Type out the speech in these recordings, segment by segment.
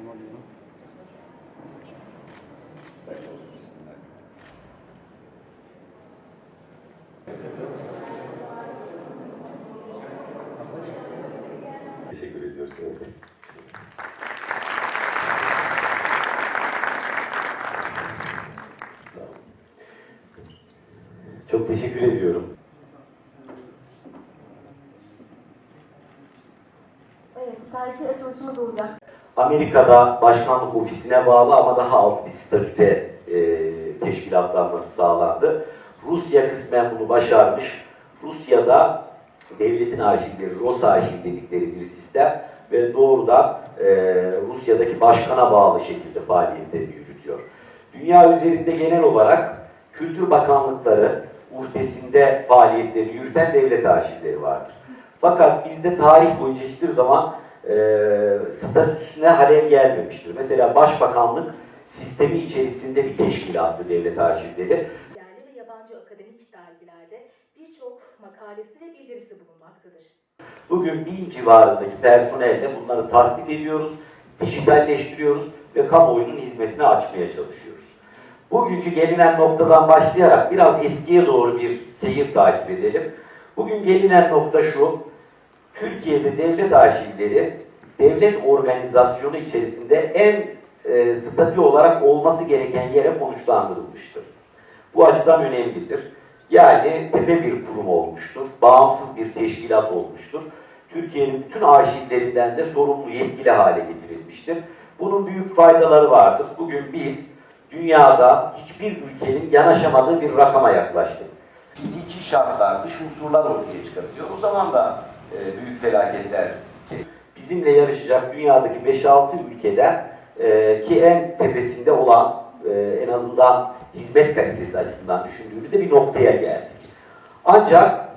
Başlayalım alıyorum. Hayırlı olsun. Bismillah. Teşekkür ediyoruz. Evet. Çok teşekkür ediyorum. Evet, sergi açılışımız olacak. Amerika'da başkanlık ofisine bağlı ama daha alt bir statüde e, teşkilatlanması sağlandı. Rusya kısmen bunu başarmış. Rusya'da devletin arşivleri, Ros arşiv dedikleri bir sistem ve doğrudan e, Rusya'daki başkana bağlı şekilde faaliyetlerini yürütüyor. Dünya üzerinde genel olarak kültür bakanlıkları uhdesinde faaliyetlerini yürüten devlet arşivleri vardır. Fakat bizde tarih boyunca hiçbir zaman e, statüsüne halel gelmemiştir. Mesela Başbakanlık sistemi içerisinde bir teşkilattı devlet arşivleri. Yerli ve yabancı akademik dergilerde birçok makalesi ve bildirisi bulunmaktadır. Bugün bin civarındaki personelle bunları tasnif ediyoruz, dijitalleştiriyoruz ve kamuoyunun hizmetine açmaya çalışıyoruz. Bugünkü gelinen noktadan başlayarak biraz eskiye doğru bir seyir takip edelim. Bugün gelinen nokta şu, Türkiye'de devlet arşivleri, devlet organizasyonu içerisinde en e, statü olarak olması gereken yere konuşlandırılmıştır. Bu açıdan önemlidir. Yani tepe bir kurum olmuştur, bağımsız bir teşkilat olmuştur. Türkiye'nin bütün arşivlerinden de sorumlu yetkili hale getirilmiştir. Bunun büyük faydaları vardır. Bugün biz dünyada hiçbir ülkenin yanaşamadığı bir rakama yaklaştık. Fiziki şartlar, dış unsurlar ortaya çıkartıyor. O zaman da e, büyük felaketler bizimle yarışacak dünyadaki 5-6 ülkeden e, ki en tepesinde olan e, en azından hizmet kalitesi açısından düşündüğümüzde bir noktaya geldik. Ancak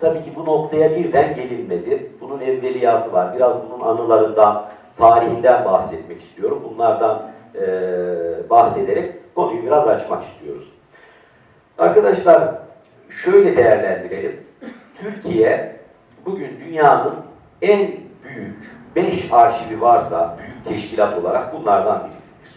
tabii ki bu noktaya birden gelinmedi. Bunun evveliyatı var. Biraz bunun anılarından, tarihinden bahsetmek istiyorum. Bunlardan e, bahsederek konuyu biraz açmak istiyoruz. Arkadaşlar şöyle değerlendirelim. Türkiye bugün dünyanın en büyük 5 arşivi varsa büyük teşkilat olarak bunlardan birisidir.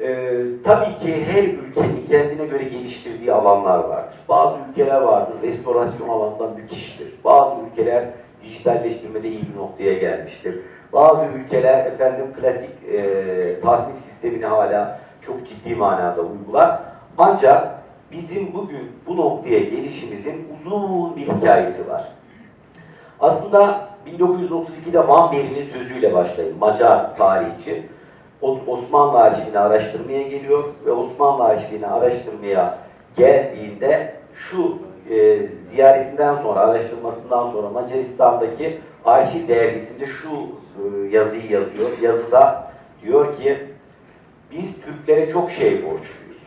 Ee, tabii ki her ülkenin kendine göre geliştirdiği alanlar vardır. Bazı ülkeler vardır, restorasyon alanında müthiştir. Bazı ülkeler dijitalleştirmede iyi bir noktaya gelmiştir. Bazı ülkeler efendim klasik e, tasnif sistemini hala çok ciddi manada uygular. Ancak bizim bugün bu noktaya gelişimizin uzun bir hikayesi var. Aslında 1932'de Van Beri'nin sözüyle başlayın. Macar tarihçi. Osmanlı arşivini araştırmaya geliyor ve Osmanlı arşivini araştırmaya geldiğinde şu e, ziyaretinden sonra, araştırmasından sonra Macaristan'daki arşiv dergisinde şu e, yazıyı yazıyor. Yazıda diyor ki biz Türklere çok şey borçluyuz.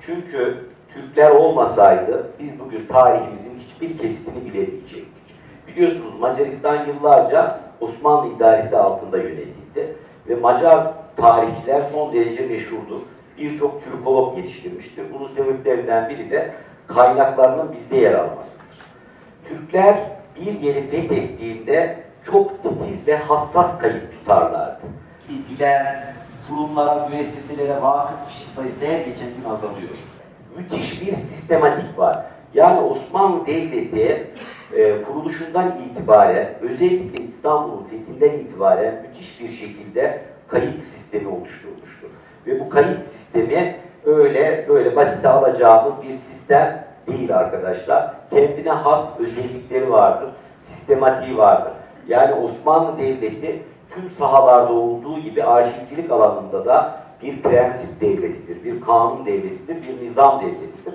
Çünkü Türkler olmasaydı biz bugün tarihimizin hiçbir kesitini bilemeyecektik. Biliyorsunuz Macaristan yıllarca Osmanlı idaresi altında yönetildi ve Macar tarihçiler son derece meşhurdur. Birçok Türkolog yetiştirmiştir. Bunun sebeplerinden biri de kaynaklarının bizde yer almasıdır. Türkler bir yeri fethettiğinde çok titiz ve hassas kayıt tutarlardı. Bilen, kurumlara, müesseselere vakıf kişi sayısı her geçen gün azalıyor. Müthiş bir sistematik var. Yani Osmanlı Devleti e, kuruluşundan itibaren, özellikle İstanbul'un fethinden itibaren müthiş bir şekilde kayıt sistemi oluşturmuştur. Ve bu kayıt sistemi öyle böyle basite alacağımız bir sistem değil arkadaşlar. Kendine has özellikleri vardır, sistematiği vardır. Yani Osmanlı Devleti tüm sahalarda olduğu gibi arşivcilik alanında da bir prensip devletidir, bir kanun devletidir, bir nizam devletidir.